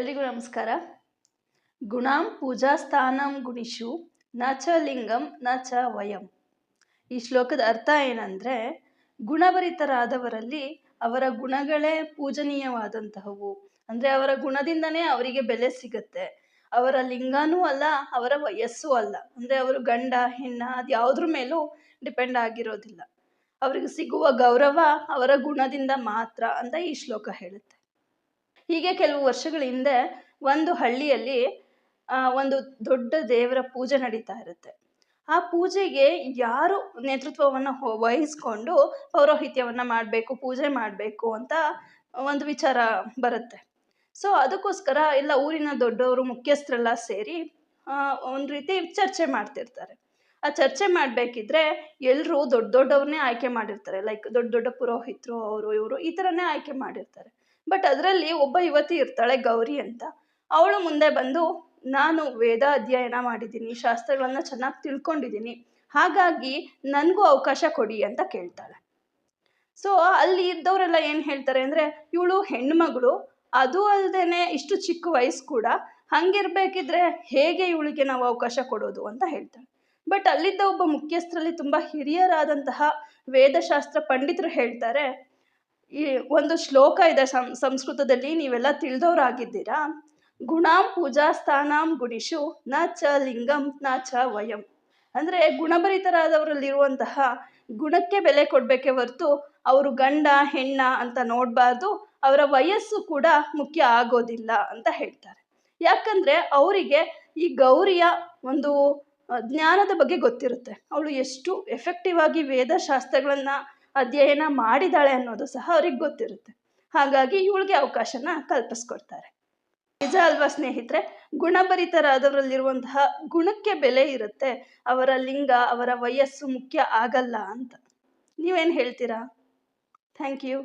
ನಮಸ್ಕಾರ. ಗುಣಾಂ ಪೂಜಾ ಸ್ಥಾನಂ ಗುಣಿಷು, ನ ಚ ಲಿಂಗಂ, ನ ಚ ವಯಂ. ಈ ಶ್ಲೋಕದ ಅರ್ಥ ಏನಂದರೆ, ಗುಣಭರಿತರಾದವರಲ್ಲಿ ಅವರ ಗುಣಗಳೇ ಪೂಜನೀಯವಾದಂತಹವು. ಅಂದರೆ ಅವರ ಗುಣದಿಂದನೇ ಅವರಿಗೆ ಬೆಲೆ ಸಿಗುತ್ತೆ. ಅವರ ಲಿಂಗನೂ ಅಲ್ಲ, ಅವರ ವಯಸ್ಸು ಅಲ್ಲ. ಅಂದರೆ ಅವರು ಗಂಡ, ಹೆಣ್ಣ, ಅದು ಯಾವುದ್ರ ಮೇಲೂ ಡಿಪೆಂಡ್ ಆಗಿರೋದಿಲ್ಲ. ಅವರಿಗೆ ಸಿಗುವ ಗೌರವ ಅವರ ಗುಣದಿಂದ ಮಾತ್ರ ಅಂತ ಈ ಶ್ಲೋಕ ಹೇಳುತ್ತೆ. ಹೀಗೆ ಕೆಲವು ವರ್ಷಗಳ ಹಿಂದೆ ಒಂದು ಹಳ್ಳಿಯಲ್ಲಿ ಒಂದು ದೊಡ್ಡ ದೇವರ ಪೂಜೆ ನಡೀತಾ ಇರುತ್ತೆ. ಆ ಪೂಜೆಗೆ ಯಾರು ನೇತೃತ್ವವನ್ನು ವಹಿಸ್ಕೊಂಡು ಪೌರೋಹಿತ್ಯವನ್ನು ಮಾಡಬೇಕು, ಪೂಜೆ ಮಾಡಬೇಕು ಅಂತ ಒಂದು ವಿಚಾರ ಬರುತ್ತೆ. ಸೊ, ಅದಕ್ಕೋಸ್ಕರ ಎಲ್ಲ ಊರಿನ ದೊಡ್ಡವರು, ಮುಖ್ಯಸ್ಥರೆಲ್ಲ ಸೇರಿ ಒಂದು ರೀತಿ ಚರ್ಚೆ ಮಾಡ್ತಿರ್ತಾರೆ. ಆ ಚರ್ಚೆ ಮಾಡಬೇಕಿದ್ರೆ ಎಲ್ಲರೂ ದೊಡ್ಡ ದೊಡ್ಡವ್ರನ್ನೇ ಆಯ್ಕೆ ಮಾಡಿರ್ತಾರೆ. ಲೈಕ್ ದೊಡ್ಡ ದೊಡ್ಡ ಪುರೋಹಿತರು, ಅವರು, ಇವರು ಈ ಥರನೇ ಆಯ್ಕೆ ಮಾಡಿರ್ತಾರೆ. ಬಟ್ ಅದರಲ್ಲಿ ಒಬ್ಬ ಯುವತಿ ಇರ್ತಾಳೆ ಗೌರಿ ಅಂತ. ಅವಳು ಮುಂದೆ ಬಂದು, ನಾನು ವೇದ ಅಧ್ಯಯನ ಮಾಡಿದ್ದೀನಿ, ಶಾಸ್ತ್ರಗಳನ್ನು ಚೆನ್ನಾಗಿ ತಿಳ್ಕೊಂಡಿದ್ದೀನಿ. ಹಾಗಾಗಿ ನನಗೂ ಅವಕಾಶ ಕೊಡಿ ಅಂತ ಕೇಳ್ತಾಳೆ. ಸೊ ಅಲ್ಲಿ ಇದ್ದವರೆಲ್ಲ ಏನು ಹೇಳ್ತಾರೆ ಅಂದರೆ, ಇವಳು ಹೆಣ್ಮಗಳು, ಅದು ಅಲ್ಲದೇನೆ ಇಷ್ಟು ಚಿಕ್ಕ ವಯಸ್ಸು ಕೂಡ, ಹಂಗಿರ್ಬೇಕಿದ್ರೆ ಹೇಗೆ ಇವಳಿಗೆ ನಾವು ಅವಕಾಶ ಕೊಡೋದು ಅಂತ ಹೇಳ್ತಾಳೆ. ಬಟ್ ಅಲ್ಲಿದ್ದ ಒಬ್ಬ ಮುಖ್ಯಸ್ಥರಲ್ಲಿ ತುಂಬ ಹಿರಿಯರಾದಂತಹ ವೇದಶಾಸ್ತ್ರ ಪಂಡಿತರು ಹೇಳ್ತಾರೆ ಈ ಒಂದು ಶ್ಲೋಕ ಇದೆ ಸಂಸ್ಕೃತದಲ್ಲಿ, ನೀವೆಲ್ಲ ತಿಳಿದವರಾಗಿದ್ದೀರಾ? ಗುಣಾಂ ಪೂಜಾ ಸ್ಥಾನಾಂ ಗುಡಿಶು ನ ಚ ಲಿಂಗಂ, ನ ಚ ವಯಂ. ಅಂದರೆ ಗುಣಭರಿತರಾದವರಲ್ಲಿರುವಂತಹ ಗುಣಕ್ಕೆ ಬೆಲೆ ಕೊಡಬೇಕೇ ಹೊರ್ತು ಅವರು ಗಂಡ, ಹೆಣ್ಣ ಅಂತ ನೋಡಬಾರ್ದು, ಅವರ ವಯಸ್ಸು ಕೂಡ ಮುಖ್ಯ ಆಗೋದಿಲ್ಲ ಅಂತ ಹೇಳ್ತಾರೆ. ಯಾಕಂದರೆ ಅವರಿಗೆ ಈ ಗೌರಿಯ ಒಂದು ಜ್ಞಾನದ ಬಗ್ಗೆ ಗೊತ್ತಿರುತ್ತೆ. ಅವಳು ಎಷ್ಟು ಎಫೆಕ್ಟಿವ್ ಆಗಿ ವೇದಶಾಸ್ತ್ರಗಳನ್ನು ಅಧ್ಯಯನ ಮಾಡಿದಾಳೆ ಅನ್ನೋದು ಸಹ ಅವ್ರಿಗೆ ಗೊತ್ತಿರುತ್ತೆ. ಹಾಗಾಗಿ ಇವಳಿಗೆ ಅವಕಾಶನ ಕಲ್ಪಿಸ್ಕೊಡ್ತಾರೆ. ನಿಜ ಅಲ್ವಾ ಸ್ನೇಹಿತರೆ? ಗುಣಭರಿತರಾದವರಲ್ಲಿರುವಂತಹ ಗುಣಕ್ಕೆ ಬೆಲೆ ಇರುತ್ತೆ. ಅವರ ಲಿಂಗ, ಅವರ ವಯಸ್ಸು ಮುಖ್ಯ ಆಗಲ್ಲ ಅಂತ. ನೀವೇನು ಹೇಳ್ತೀರಾ? Thank you.